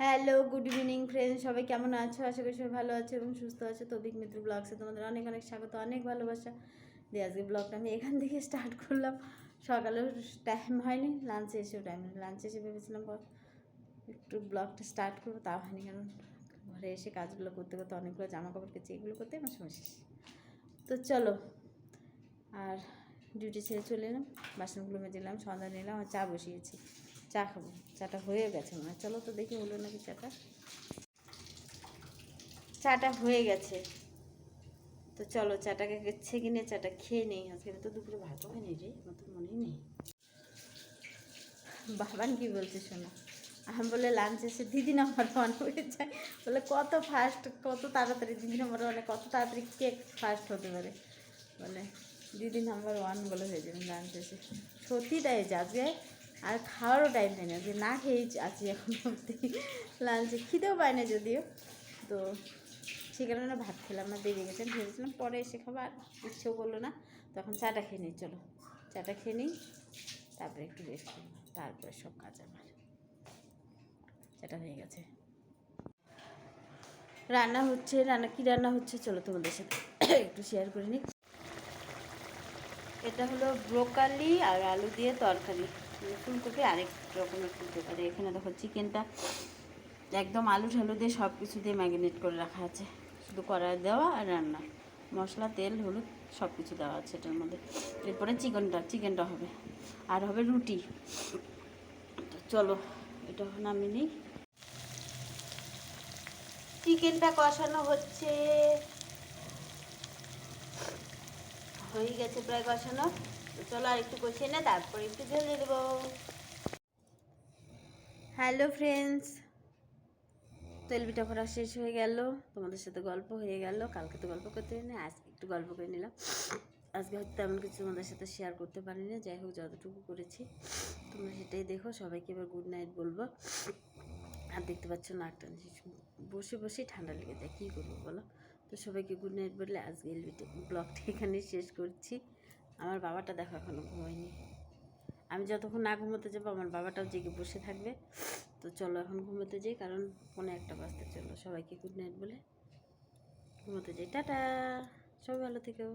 Hello, good evening friend সবাই কেমন আছো? আশা করি সবাই ভালো আছো এবং সুস্থ আছো। তবিক মিত্র ব্লগসে তোমাদের অনেক অনেক স্বাগত, অনেক ভালোবাসা। দিয়ে আজকে ব্লগটা আমি এখান থেকে স্টার্ট করলাম। সকালেও টাইম হয়নি লাঞ্চে এসেও টাইম হয়নি। লাঞ্চে এসে ভেবেছিলাম একটু ব্লগটা স্টার্ট করব। তাও হয়নি কারণ ঘরে এসে কাজগুলো করতে করতে অনেকগুলো জামা কাপড় কেচে এগুলো করতে আমার সময় শেষ। তো চলো, আর ডিউটি ছেড়ে চলে এলাম। বাসনগুলো মেজেলাম সন্ধ্যা নিলাম, আর চা বসিয়েছি। চা খাব, চাটা হয়ে গেছে মনে চলো তো দেখি হলো নাকি চাটা। চাটা হয়ে গেছে। তো চলো চাটাকে ছেঁকে নিয়ে চাটা খেয়ে নেই। আজকে তো দুপুরে ভাতও হয়নি রে, আমার মনেই নেই। বাবান কি বলছে শোনো? আমি বলে লাঞ্চ এসে দিদি নাম্বার ওয়ান হয়ে যায়। বলে কত ফাস্ট কত তাড়াতাড়ি, দিদি নাম্বার ওয়ানে কত তাড়াতাড়ি কেক ফার্স্ট হতে পারে। বলে দিদি নাম্বার ওয়ান বলে হয়ে যাবে লাঞ্চ এসে। সত্যি তাই আজকে? আর খাওয়ারও টাইম পাই না, যে না খেয়েই আছি এখন অবধি। লাঞ্চে খিদেও পায় না যদিও। তো সেই কারণে ভাত খেলাম না বেরিয়ে গেছেন ভেবেছিলাম পরে এসে খাবার ইচ্ছেও করল না। তখন চাটা খেয়ে নিই, চলো। চাটা খেয়ে নিই, তারপরে একটু রেস্ট করব তারপরে সব কাজ আমার। চাটা হয়ে গেছে। রান্না হচ্ছে, রান্না কি রান্না হচ্ছে? চলো তোমাদের সাথে একটু শেয়ার করে নিই। এটা হলো ব্রোকালি আর আলু দিয়ে তরকারি। ফুলকপি আরেক রকমের ফুলকপি। এখানে দেখো চিকেনটা একদম আলু ঠালু দিয়ে সব কিছু দিয়ে ম্যাগিনেট করে রাখা আছে। শুধু কড়াই দেওয়া আর রান্না। মশলা, তেল, হলুদ সব কিছু দেওয়া আছে এটার মধ্যে। এরপরে চিকেনটা চিকেনটা হবে। আর হবে রুটি। চলো, এটা নামিয়ে নিই। চিকেনটা কষানো হচ্ছে। হয়ে গেছে প্রায় কষানো। চলো আর একটু কষিয়ে নে, তারপরে একটু ঝোল দিয়ে দেবো। হ্যালো ফ্রেন্ডস তেল পিঠা করা শেষ হয়ে গেল। তোমাদের সাথে গল্প হয়ে গেল। কালকে তো গল্প করতে না আজকে একটু গল্প করে নিলাম। আজকে হয়তো তেমন কিছু তোমাদের সাথে শেয়ার করতে পারিনি, যাই হোক, যতটুকু করেছি, তোমরা সেটাই দেখো। সবাইকে এবার গুড নাইট বলব। আর দেখতে পাচ্ছ নাকটা বসে বসেই ঠান্ডা লেগে যায়, কী করব বলো? তো সবাইকে গুড নাইট বললে আজকে ব্লগটা এখানে শেষ করছি। আমার বাবাটা দেখো এখনও ঘুমায়নি। আমি যতক্ষণ না ঘুমোতে যাব, আমার বাবাটাও জেগে বসে থাকবে। তো চলো এখন ঘুমোতে যাই, কারণ কোনো একটা বাজতে চলো। সবাইকে গুড নাইট বলে ঘুমোতে যাই। টাটা! সবাই ভালো থেকো।